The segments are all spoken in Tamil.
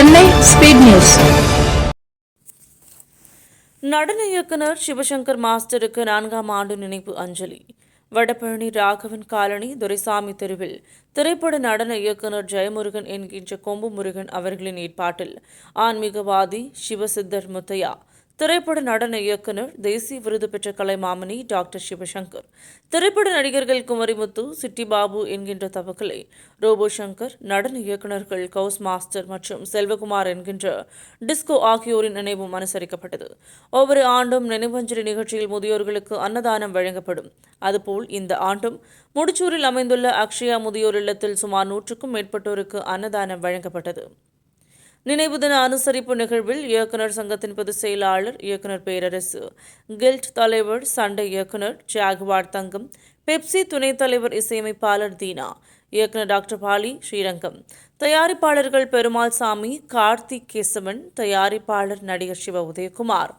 Chennai speed news. நடன இயக்குனர் சிவசங்கர் மாஸ்டருக்கு நான்காம் ஆண்டு நினைவு அஞ்சலி. வடபழனி ராகவன் காலனி துரைசாமி தெருவில் திரைப்பட நடன இயக்குனர் ஜெயமுருகன் என்கின்ற கொம்பு முருகன் அவர்களின் ஏற்பாட்டில் ஆன்மீகவாதி சிவசித்தர் முத்தையா திரைப்பட நடன இயக்குனர் தேசிய விருது பெற்ற கலைமாமணி டாக்டர் சிவசங்கர். திரைப்பட நடிகர்கள் குமரிமுத்து சிட்டி பாபு என்கின்ற தவக்கலை. ரோபோ சங்கர் நடன இயக்குநர்கள் கவுஸ் மாஸ்டர் மற்றும் செல்வகுமார் என்கின்ற டிஸ்கோ ஆகியோரின் நினைவும் அனுசரிக்கப்பட்டது. ஒவ்வொரு ஆண்டும் நினைவஞ்சலி நிகழ்ச்சியில் முதியோர்களுக்கு அன்னதானம் வழங்கப்படும். அதுபோல் இந்த ஆண்டும் முடிச்சூரில் அமைந்துள்ள அக்ஷயா முதியோர் இல்லத்தில் சுமார் நூற்றுக்கும் மேற்பட்டோருக்கு அன்னதானம் வழங்கப்பட்டது. நினைவு தின அனுசரிப்பு நிகழ்வில் இயக்குனர் சங்கத்தின் பொதுச் செயலாளர் இயக்குனர் பேரரசு கில்ட் தலைவர் சண்டை இயக்குனர் ஜாகுவார் தங்கம் பெப்சி துணைத் தலைவர் இசையமைப்பாளர் தீனா இயக்குனர் டாக்டர் பாலி ஸ்ரீரங்கம் தயாரிப்பாளர்கள் பெருமாள் சாமி கார்த்திக் கேசவன் தயாரிப்பாளர் நடிகர் சிவ உதயகுமார்.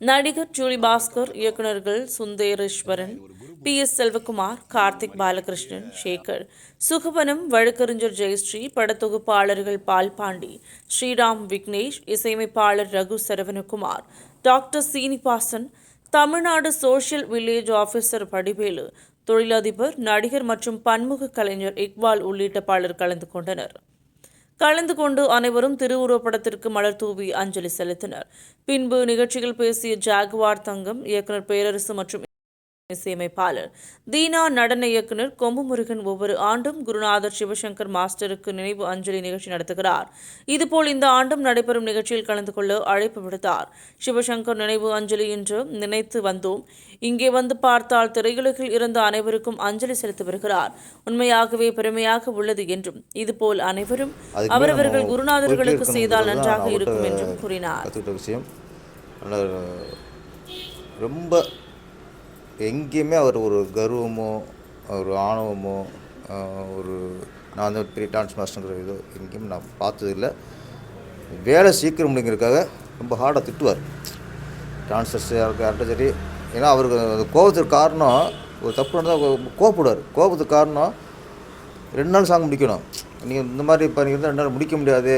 நடிகர் ஜூலி பாஸ்கர் இயக்குனர்கள் சுந்தரேஸ்வரன் பி எஸ் செல்வகுமார் கார்த்திக் பாலகிருஷ்ணன் சேகர் சுகவனம் வழக்கறிஞர் ஜெயஸ்ரீ படத்தொகுப்பாளர்கள் பால்பாண்டி ஸ்ரீராம் விக்னேஷ் இசையமைப்பாளர் Raghu Saravanakumar doctor Srinivasan Tamil Nadu social village officer Padivelu தொழிலதிபர் நடிகர் மற்றும் பன்முக கலைஞர் இக்பால் உள்ளிட்ட பலர் கலந்து கொண்டனர். கலந்து கொண்டு அனைவரும் திருவுருவப்படத்திற்கு மலர் தூவி அஞ்சலி செலுத்தினர். பின்பு நிகழ்ச்சியில் பேசிய ஜாகுவார் தங்கம் இயக்குனர் பேரரசு மற்றும் இசையமைப்பாளர். தீனா நடன இயக்குனர் கொம்பு முருகன் ஒவ்வொரு ஆண்டும் குருநாதர் சிவசங்கர் மாஸ்டருக்கு நினைவு அஞ்சலி நிகழ்ச்சி நடத்துகிறார். இதுபோல் இந்த ஆண்டும் நடைபெறும் நிகழ்ச்சியில் கலந்து கொள்ள அழைப்பு விடுத்தார். சிவசங்கர் நினைவு அஞ்சலி என்று நினைத்து வந்தோம். இங்கே வந்து பார்த்தால் திரையுலகில் இருந்த அனைவருக்கும் அஞ்சலி செலுத்தி வருகிறார். உண்மையாகவே பெருமையாக உள்ளது என்றும் இதுபோல் அனைவரும் அவரவர்கள் குருநாதர்களுக்கு செய்தால் நன்றாக நான் இருக்கும் என்றும் கூறினார். ரொம்ப எங்கேயுமே அவர் ஒரு கர்வமோ ஒரு ஆணவமோ ஒரு நான் வந்து பெரிய டான்ஸ் மாஸ்டருங்கிற இதோ எங்கேயும் நான் பார்த்ததில்ல. வேலை சீக்கிரம் முடிங்கிறதுக்காக ரொம்ப ஹார்டாக திட்டுவார். டான்ஸர்ஸ் யாருக்கு யார்கிட்ட சரி ஏன்னா அவருக்கு அந்த கோபத்துக்கு காரணம் ஒரு தப்பு நடந்தால் கோவப்படுவார். கோபத்துக்கு காரணம் ரெண்டு நாள் சாங் முடிக்கணும். நீங்கள் இந்த மாதிரி இப்போ நீங்கள் ரெண்டு நாள் முடிக்க முடியாது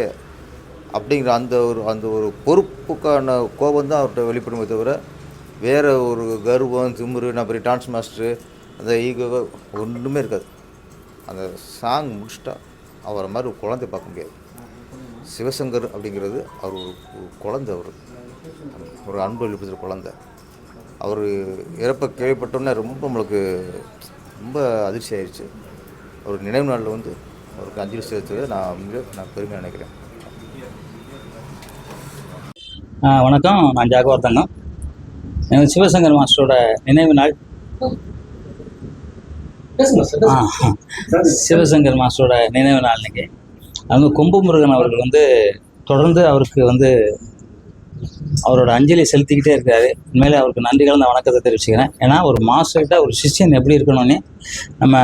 அப்படிங்கிற அந்த ஒரு அந்த ஒரு பொறுப்புக்கான கோபம் தான் அவர்கிட்ட வெளிப்படுமே தவிர வேறு ஒரு கர்வம் திமுரு நான் பெரிய டான்ஸ் மாஸ்டரு அந்த ஈகோ ஒன்றுமே இருக்காது. அந்த சாங் முடிச்சிட்டா அவரை மாதிரி ஒரு குழந்தை பார்க்க முடியாது. சிவசங்கர் அப்படிங்கிறது அவர் ஒரு குழந்தை அவர். ஒரு அன்பு வெளிப்படுத்துகிற குழந்தை. அவர் இறப்பை கேள்விப்பட்டோன்னே ரொம்ப நம்மளுக்கு ரொம்ப அதிர்ச்சி ஆயிடுச்சு அவர் நினைவு நாளில் வந்து அவருக்கு அஞ்சலி செலுத்துவதை நான் மிக நான் பெருமையாக நினைக்கிறேன். வணக்கம். நான் ஜாகவார் எனக்கு சிவசங்கர் மாஸ்டரோட நினைவு நாள். சிவசங்கர் மாஸ்டரோட நினைவு நாள் இன்னைக்கு. அது வந்து கொம்பு முருகன் அவர்கள் வந்து தொடர்ந்து அவருக்கு வந்து அவரோட அஞ்சலி செலுத்திக்கிட்டே இருக்காரு. உண்மையிலே அவருக்கு நன்றி கலந்த வணக்கத்தை தெரிவிச்சுக்கிறேன். ஏன்னா ஒரு மாஸ்டர்கிட்ட ஒரு சிஷ்யன் எப்படி இருக்கணும்னு நம்ம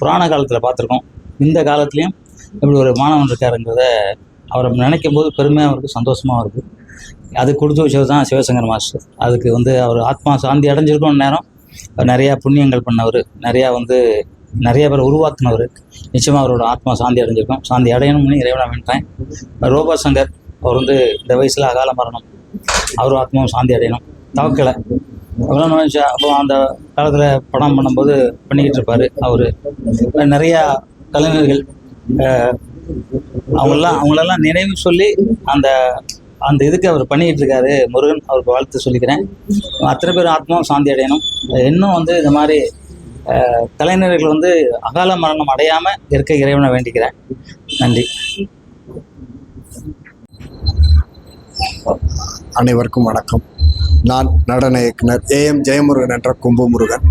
புராண காலத்தில் பார்த்துருக்கோம். இந்த காலத்துலேயும் இப்படி ஒரு மாணவன் இருக்காருங்கிறத அவரை நினைக்கும் போது பெருமையாக அவருக்கு சந்தோஷமாக இருக்குது அது கொடுத்து வச்சது தான் சிவசங்கர் மாஸ்டர். அதுக்கு வந்து அவர் ஆத்மா சாந்தி அடைஞ்சிருக்கும் நேரம். நிறையா புண்ணியங்கள் பண்ணவர் நிறையா வந்து நிறைய பேர் உருவாக்குனவர். நிச்சயமாக அவரோட ஆத்மா சாந்தி அடைஞ்சிருக்கும். சாந்தி அடையணும்னு இறைவனை வேண்டேன் ரோபா சங்கர் அவர் வந்து இந்த வயசில் அகால மரணம். அவரும் ஆத்மாவும் சாந்தி அடையணும். தவக்கலை. அவ்வளோ நினச்சா அப்போ அந்த காலத்தில் படம் பண்ணும்போது பண்ணிக்கிட்டு இருப்பார் அவர். நிறையா கலைஞர்கள் அஹ், அவங்களெல்லாம் அவங்களெல்லாம் நினைவு சொல்லி அந்த அந்த இதுக்கு அவர் பண்ணிக்கிட்டு இருக்காரு முருகன் அவருக்கு வாழ்த்து சொல்லிக்கிறேன். அத்தனை பேர் ஆத்மாவும் சாந்தி அடையணும். இன்னும் வந்து இந்த மாதிரி கலைஞர்கள் வந்து அகால மரணம் அடையாமல் இருக்க இறைவனை வேண்டிக்கிறேன். நன்றி. அனைவருக்கும் வணக்கம். நான் நடன இயக்குனர் ஏஎம் ஜெயமுருகன் என்ற கும்பு முருகன்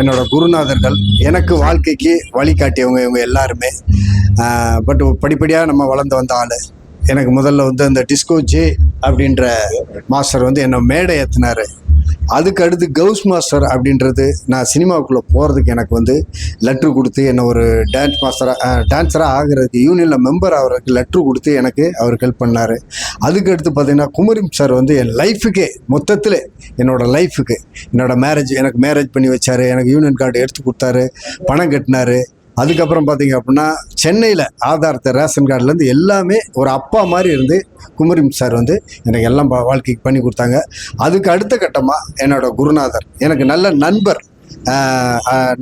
என்னோட குருநாதர்கள் எனக்கு வாழ்க்கைக்கு வழிகாட்டியவங்க இவங்க எல்லாருமே. பட் படிப்படியாக நம்ம வளர்ந்து வந்த ஆள். எனக்கு முதல்ல வந்து அந்த டிஸ்கோஜி அப்படின்ற மாஸ்டர் வந்து என்னை மேடை ஏற்றினார் அதுக்கு அடுத்து கவுஸ் மாஸ்டர் அப்படின்றது நான் சினிமாவுக்குள்ளே போகிறதுக்கு எனக்கு வந்து லெட்ரு கொடுத்து என்னை ஒரு டான்ஸ் மாஸ்டராக டான்ஸராக ஆகிறதுக்கு யூனியனில் மெம்பர் ஆகிறதுக்கு லெட்ரு கொடுத்து எனக்கு அவர் ஹெல்ப் பண்ணார். அதுக்கு அடுத்து பார்த்தீங்கன்னா குமரிம் சார் வந்து என் லைஃபுக்கே மொத்தத்தில் என்னோடய லைஃபுக்கு என்னோடய மேரேஜ் எனக்கு மேரேஜ் பண்ணி வச்சார் எனக்கு யூனியன் கார்டு எடுத்து கொடுத்தாரு பணம் கட்டினாரு. அதுக்கப்புறம் பார்த்தீங்க அப்படின்னா சென்னையில் ஆதாரத்தை ரேஷன் கார்டுலேருந்து எல்லாமே ஒரு அப்பா மாதிரி இருந்து குமரி சார் வந்து எனக்கு எல்லாம் வாழ்க்கைக்கு பண்ணி கொடுத்தாங்க. அதுக்கு அடுத்த கட்டமாக என்னோட குருநாதர் எனக்கு நல்ல நண்பர்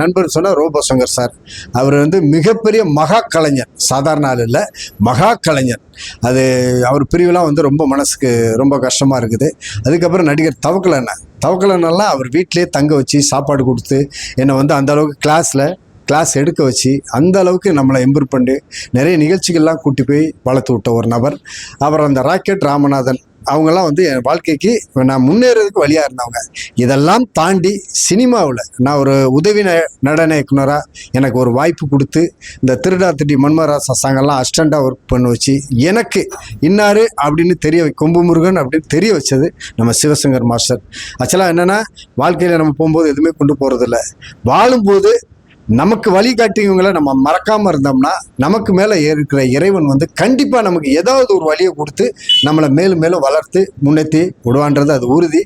நண்பர் சொன்னால் ரோபசங்கர் சார். அவர் வந்து மிகப்பெரிய மகா கலைஞர் சாதாரண ஆள் இல்லை மகா கலைஞர். அது அவர் பிரிவுலாம் வந்து ரொம்ப மனசுக்கு ரொம்ப கஷ்டமாக இருக்குது. அதுக்கப்புறம் நடிகர் தவக்கலண்ணன். தவக்கலண்ணெல்லாம் அவர் வீட்டிலே தங்க வச்சு சாப்பாடு கொடுத்து என்னை வந்து அந்தளவுக்கு கிளாஸில் கிளாஸ் எடுக்க வச்சு அந்த அளவுக்கு நம்மளை இம்ப்ரூவ் பண்ணி நிறைய நிகழ்ச்சிகள்லாம் கூட்டி போய் வளர்த்து விட்ட ஒரு நபர். அப்புறம் அந்த ராக்கெட் ராமநாதன். அவங்கெல்லாம் வந்து என் வாழ்க்கைக்கு நான் முன்னேறதுக்கு வழியாக இருந்தவங்க. இதெல்லாம் தாண்டி சினிமாவில் நான் ஒரு உதவி ந- நடன இயக்குனராக எனக்கு ஒரு வாய்ப்பு கொடுத்து இந்த திருடா திருடி மன்மராசா சாங்கெல்லாம் அஸ்டண்டாக ஒர்க் பண்ண வச்சு எனக்கு இன்னாரு அப்படின்னு தெரிய கொம்பு முருகன் அப்படின்னு தெரிய வச்சது நம்ம சிவசங்கர் மாஸ்டர். ஆக்சுவலாக என்னென்னா வாழ்க்கையில் நம்ம போகும்போது எதுவுமே கொண்டு போகிறதில்ல வாழும்போது நமக்கு வழிகாட்டியவங்களை நம்ம மறக்காம இருந்தோம்னா நமக்கு மேலே இருக்கிற இறைவன் வந்து கண்டிப்பாக நமக்கு ஏதாவது ஒரு வழியை கொடுத்து நம்மளை மேலும் மேலும் வளர்த்து முன்னேற்றி விடுவான்றது அது உறுதி.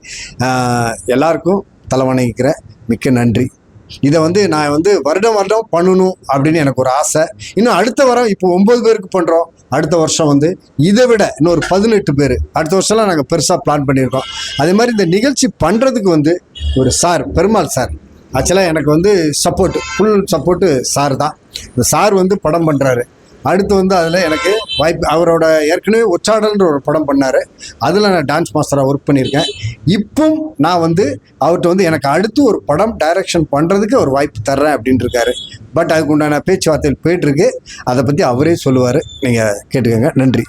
எல்லாருக்கும் தலை மிக்க நன்றி. இதை வந்து நான் வந்து வருடம் வருடம் பண்ணணும் அப்படின்னு எனக்கு ஒரு ஆசை. இன்னும் அடுத்த வாரம் இப்போ ஒம்பது பேருக்கு பண்ணுறோம் அடுத்த வருஷம் வந்து இதை விட இன்னொரு பதினெட்டு பேர். அடுத்த வருஷம்லாம் நாங்கள் பெருசாக பிளான் பண்ணியிருக்கோம். அதே மாதிரி இந்த நிகழ்ச்சி பண்ணுறதுக்கு வந்து ஒரு சார் பெருமாள் சார். ஆக்சுவலாக எனக்கு வந்து சப்போர்ட் ஃபுல் சப்போர்ட்டு சார் தான். இந்த சார் வந்து படம் பண்ணுறாரு அடுத்து வந்து அதில் எனக்கு வாய்ப்பு அவரோட ஏற்கனவே உச்சாடல்ன்ற ஒரு படம் பண்ணார். அதில் நான் டான்ஸ் மாஸ்டராக ஒர்க் பண்ணியிருக்கேன். இப்போவும் நான் வந்து அவர்கிட்ட வந்து எனக்கு அடுத்து ஒரு படம் டைரக்ஷன் பண்ணுறதுக்கு ஒரு வாய்ப்பு தர்றேன் அப்படின்ட்டு இருக்காரு பட் அதுக்கு உண்டான போயிட்டுருக்கு. அதை பற்றி அவரே சொல்லுவார். நீங்கள் கேட்டுக்கோங்க. நன்றி.